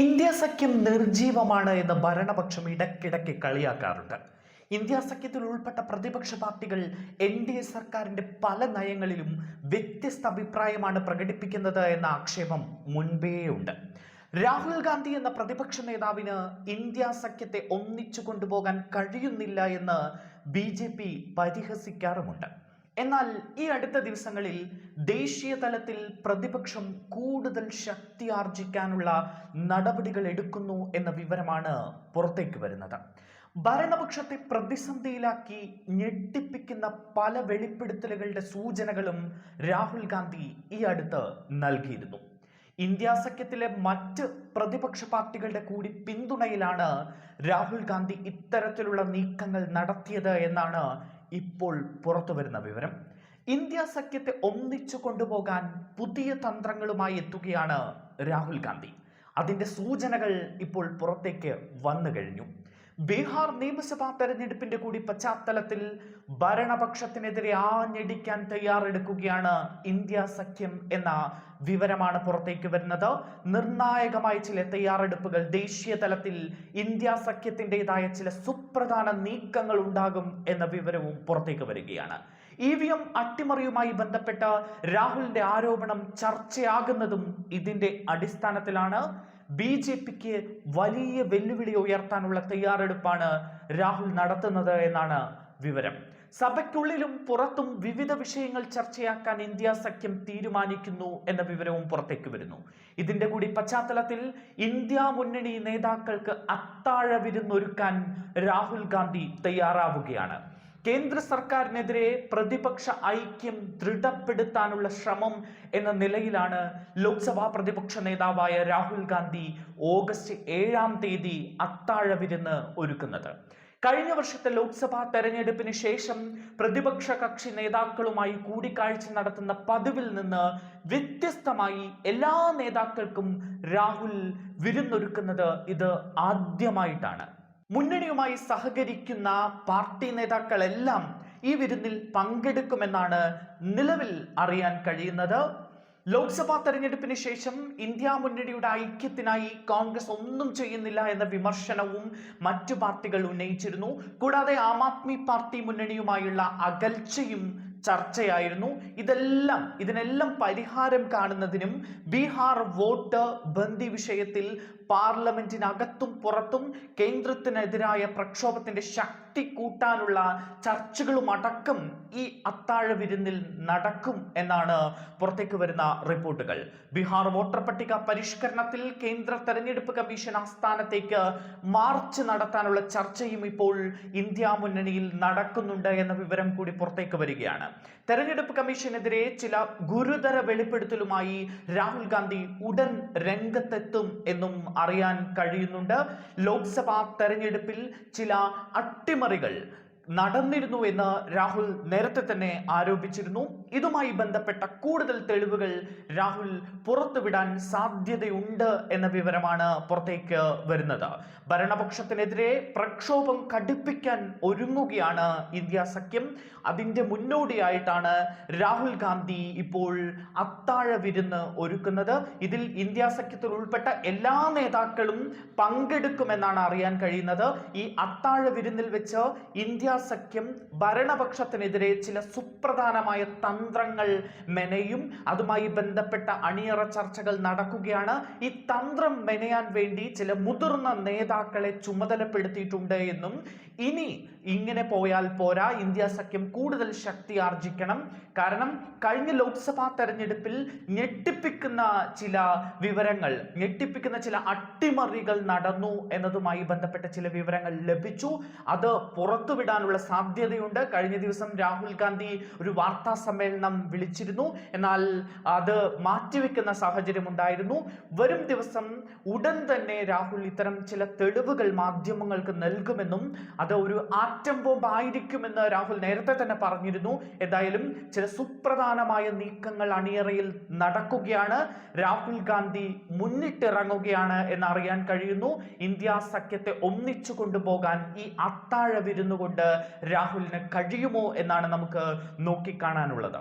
India സഖ്യം നിർജീവമാണ് എന്ന് ഭരണപക്ഷം ഇടയ്ക്കിടയ്ക്ക് കളിയാക്കാറുണ്ട്. ഇന്ത്യ സഖ്യത്തിൽ ഉൾപ്പെട്ട പ്രതിപക്ഷ പാർട്ടികൾ എൻ ഡി എ സർക്കാരിന്റെ പല നയങ്ങളിലും വ്യത്യസ്ത അഭിപ്രായമാണ് പ്രകടിപ്പിക്കുന്നത് എന്ന ആക്ഷേപം മുൻപേയുണ്ട്. രാഹുൽ ഗാന്ധി എന്ന പ്രതിപക്ഷ നേതാവിന് ഇന്ത്യ സഖ്യത്തെ ഒന്നിച്ചു കൊണ്ടുപോകാൻ കഴിയുന്നില്ല എന്ന് ബി പരിഹസിക്കാറുമുണ്ട്. എന്നാൽ ഈ അടുത്ത ദിവസങ്ങളിൽ ദേശീയ തലത്തിൽ പ്രതിപക്ഷം കൂടുതൽ ശക്തി ആർജിക്കാനുള്ള നടപടികൾ എടുക്കുന്നു എന്ന വിവരമാണ് പുറത്തേക്ക് വരുന്നത്. ഭരണപക്ഷത്തെ പ്രതിസന്ധിയിലാക്കി ഞെട്ടിപ്പിക്കുന്ന പല വെളിപ്പെടുത്തലുകളുടെ സൂചനകളും രാഹുൽ ഗാന്ധി ഈ അടുത്ത് നൽകിയിരുന്നു. ഇന്ത്യ സഖ്യത്തിലെ മറ്റ് പ്രതിപക്ഷ പാർട്ടികളുടെ കൂടി പിന്തുണയിലാണ് രാഹുൽ ഗാന്ധി ഇത്തരത്തിലുള്ള നീക്കങ്ങൾ നടത്തിയത് എന്നാണ് ഇപ്പോൾ പുറത്തു വരുന്ന വിവരം. ഇന്ത്യ സഖ്യത്തെ ഒന്നിച്ചു കൊണ്ടുപോകാൻ പുതിയ തന്ത്രങ്ങളുമായി എത്തുകയാണ് രാഹുൽ ഗാന്ധി. അതിന്റെ സൂചനകൾ ഇപ്പോൾ പുറത്തേക്ക് വന്നു കഴിഞ്ഞു. ബീഹാർ നിയമസഭാ തെരഞ്ഞെടുപ്പിന്റെ കൂടി പശ്ചാത്തലത്തിൽ ഭരണപക്ഷത്തിനെതിരെ ആഞ്ഞടിക്കാൻ തയ്യാറെടുക്കുകയാണ് ഇന്ത്യ സഖ്യം എന്ന വിവരമാണ് പുറത്തേക്ക് വരുന്നത്. നിർണായകമായ ചില തയ്യാറെടുപ്പുകൾ ദേശീയ തലത്തിൽ ഇന്ത്യ സഖ്യത്തിന്റെതായ ചില സുപ്രധാന നീക്കങ്ങൾ ഉണ്ടാകും എന്ന വിവരവും പുറത്തേക്ക് വരികയാണ്. ഇ വി എം അട്ടിമറിയുമായി ബന്ധപ്പെട്ട രാഹുലിന്റെ ആരോപണം ചർച്ചയാകുന്നതും ഇതിന്റെ അടിസ്ഥാനത്തിലാണ്. ബി ജെ പിക്ക് വലിയ വെല്ലുവിളി ഉയർത്താനുള്ള തയ്യാറെടുപ്പാണ് രാഹുൽ നടത്തുന്നത് എന്നാണ് വിവരം. സഭയ്ക്കുള്ളിലും പുറത്തും വിവിധ വിഷയങ്ങൾ ചർച്ചയാക്കാൻ ഇന്ത്യ സഖ്യം തീരുമാനിക്കുന്നു എന്ന വിവരവും പുറത്തേക്ക് വരുന്നു. ഇതിന്റെ കൂടി പശ്ചാത്തലത്തിൽ ഇന്ത്യ മുന്നണി നേതാക്കൾക്ക് അത്താഴ വിരുന്നൊരുക്കാൻ രാഹുൽ ഗാന്ധി തയ്യാറാവുകയാണ്. കേന്ദ്ര സർക്കാരിനെതിരെ പ്രതിപക്ഷ ഐക്യം ദൃഢപ്പെടുത്താനുള്ള ശ്രമം എന്ന നിലയിലാണ് ലോക്സഭാ പ്രതിപക്ഷ നേതാവായ രാഹുൽ ഗാന്ധി ഓഗസ്റ്റ് ഏഴാം തീയതി അത്താഴ വിരുന്ന് ഒരുക്കുന്നത്. കഴിഞ്ഞ വർഷത്തെ ലോക്സഭാ തെരഞ്ഞെടുപ്പിന് ശേഷം പ്രതിപക്ഷ കക്ഷി നേതാക്കളുമായി കൂടിക്കാഴ്ച നടത്തുന്ന പതിവിൽ നിന്ന് വ്യത്യസ്തമായി എല്ലാ നേതാക്കൾക്കും രാഹുൽ വിരുന്നൊരുക്കുന്നത് ഇത് ആദ്യമായിട്ടാണ്. മുന്നണിയുമായി സഹകരിക്കുന്ന പാർട്ടി നേതാക്കളെല്ലാം ഈ വിരുന്നിൽ പങ്കെടുക്കുമെന്നാണ് നിലവിൽ അറിയാൻ കഴിയുന്നത്. ലോക്സഭാ തെരഞ്ഞെടുപ്പിന് ശേഷം ഇന്ത്യ മുന്നണിയുടെ ഐക്യത്തിനായി കോൺഗ്രസ് ഒന്നും ചെയ്യുന്നില്ല എന്ന വിമർശനവും മറ്റു പാർട്ടികൾ ഉന്നയിച്ചിരുന്നു. കൂടാതെ ആം ആദ്മി പാർട്ടി മുന്നണിയുമായുള്ള അകൽച്ചയും ചർച്ചയായിരുന്നു. ഇതെല്ലാം ഇതിനെല്ലാം പരിഹാരം കാണുന്നതിനും ബീഹാർ വോട്ട് ബന്ദി വിഷയത്തിൽ പാർലമെന്റിനകത്തും പുറത്തും കേന്ദ്രത്തിനെതിരായ പ്രക്ഷോഭത്തിന്റെ ശക്തി കൂട്ടാനുള്ള ചർച്ചകളും അടക്കം ഈ അത്താഴ വിരുന്നിൽ നടക്കും എന്നാണ് പുറത്തേക്ക് വരുന്ന റിപ്പോർട്ടുകൾ. ബീഹാർ വോട്ടർ പട്ടിക പരിഷ്കരണത്തിൽ കേന്ദ്ര തെരഞ്ഞെടുപ്പ് കമ്മീഷൻ ആസ്ഥാനത്തേക്ക് മാർച്ച് നടത്താനുള്ള ചർച്ചയും ഇപ്പോൾ ഇന്ത്യ മുന്നണിയിൽ നടക്കുന്നുണ്ട് എന്ന വിവരം കൂടി പുറത്തേക്ക് വരികയാണ്. തെരഞ്ഞെടുപ്പ് കമ്മീഷനെതിരെ ചില ഗുരുതര വെളിപ്പെടുത്തലുമായി രാഹുൽ ഗാന്ധി ഉടൻ രംഗത്തെത്തും എന്നും അറിയാൻ കഴിയുന്നുണ്ട്. ലോക്സഭാ തെരഞ്ഞെടുപ്പിൽ ചില അട്ടിമറികൾ നടന്നിരുന്നു എന്ന് രാഹുൽ നേരത്തെ തന്നെ ആരോപിച്ചിരുന്നു. ഇതുമായി ബന്ധപ്പെട്ട കൂടുതൽ തെളിവുകൾ രാഹുൽ പുറത്തുവിടാൻ സാധ്യതയുണ്ട് എന്ന വിവരമാണ് പുറത്തേക്ക് വരുന്നത്. ഭരണപക്ഷത്തിനെതിരെ പ്രക്ഷോഭം കടുപ്പിക്കാൻ ഒരുങ്ങുകയാണ് ഇന്ത്യ സഖ്യം. അതിന്റെ മുന്നോടിയായിട്ടാണ് രാഹുൽ ഗാന്ധി ഇപ്പോൾ അത്താഴ വിരുന്ന് ഒരുക്കുന്നത്. ഇതിൽ ഇന്ത്യ സഖ്യത്തിൽ ഉൾപ്പെട്ട എല്ലാ നേതാക്കളും പങ്കെടുക്കുമെന്നാണ് അറിയാൻ കഴിയുന്നത്. ഈ അത്താഴ വിരുന്നിൽ വെച്ച് ഇന്ത്യ സഖ്യം ഭരണപക്ഷത്തിനെതിരെ ചില സുപ്രധാനമായ തന്ത്രങ്ങൾ മെനയും അതുമായി ബന്ധപ്പെട്ട അണിയറ ചർച്ചകൾ നടക്കുകയാണ്. ഈ തന്ത്രം മെനയാൻ വേണ്ടി ചില മുതിർന്ന നേതാക്കളെ ചുമതലപ്പെടുത്തിയിട്ടുണ്ട് എന്നും ഇനി ഇങ്ങനെ പോയാൽ പോരാ ഇന്ത്യ സഖ്യം കൂടുതൽ ശക്തി ആർജിക്കണം. കാരണം കഴിഞ്ഞ ലോക്സഭാ തെരഞ്ഞെടുപ്പിൽ ഞെട്ടിപ്പിക്കുന്ന ചില വിവരങ്ങൾ ഞെട്ടിപ്പിക്കുന്ന ചില അട്ടിമറികൾ നടന്നു എന്നതുമായി ബന്ധപ്പെട്ട ചില വിവരങ്ങൾ ലഭിച്ചു. അത് പുറത്തുവിടാനുള്ള സാധ്യതയുണ്ട്. കഴിഞ്ഞ ദിവസം രാഹുൽ ഗാന്ധി ഒരു വാർത്താ സമ്മേളനം വിളിച്ചിരുന്നു. എന്നാൽ അത് മാറ്റിവെക്കുന്ന സാഹചര്യം ഉണ്ടായിരുന്നു വരും ദിവസം ഉടൻ തന്നെ രാഹുൽ ഇത്തരം ചില തെളിവുകൾ മാധ്യമങ്ങൾക്ക് നൽകുമെന്നും അത് ഒരു ആറ്റം ബോംബ് ആയിരിക്കുമെന്ന് രാഹുൽ നേരത്തെ തന്നെ പറഞ്ഞിരുന്നു. എന്തായാലും ചില സുപ്രധാനമായ നീക്കങ്ങൾ അണിയറയിൽ നടക്കുകയാണ്. രാഹുൽ ഗാന്ധി മുന്നിട്ടിറങ്ങുകയാണ് എന്നറിയാൻ കഴിയുന്നു. ഇന്ത്യ സഖ്യത്തെ ഒന്നിച്ചു കൊണ്ടുപോകാൻ ഈ അത്താഴ വിരുന്നുകൊണ്ട് രാഹുലിന് കഴിയുമോ എന്നാണ് നമുക്ക് നോക്കിക്കാണാനുള്ളത്.